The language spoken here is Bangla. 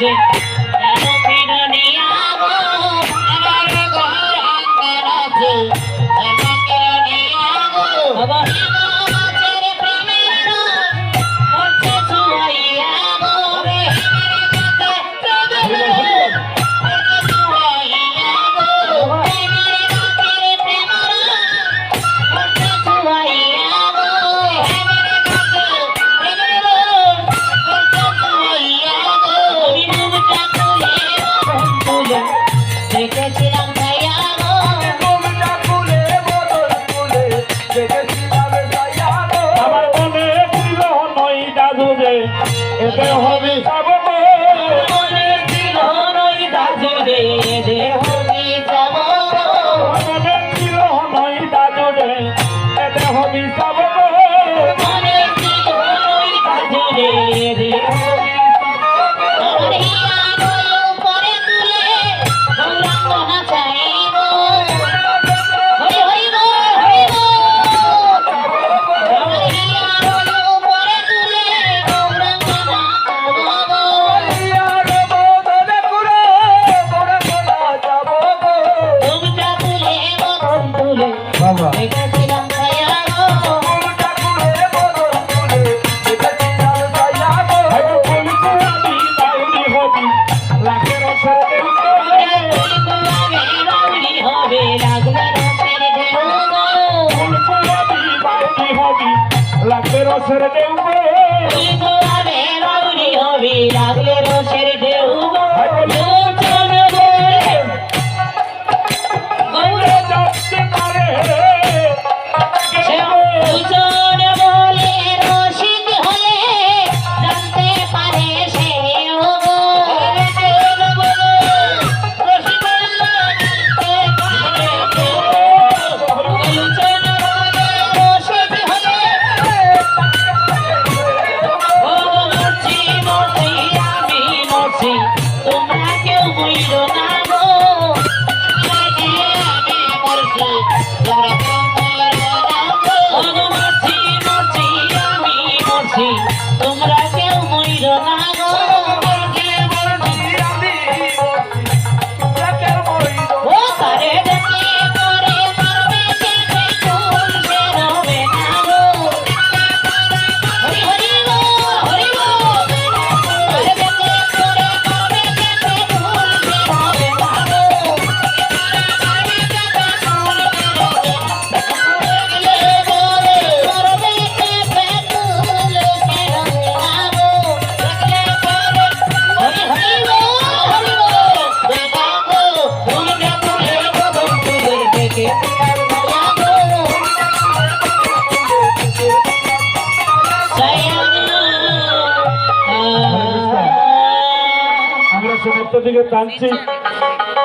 যে হবে এটা হবে। ছেড়ে দেব না কেউ বইল না। আমরা সমস্ত দিকে টানছি।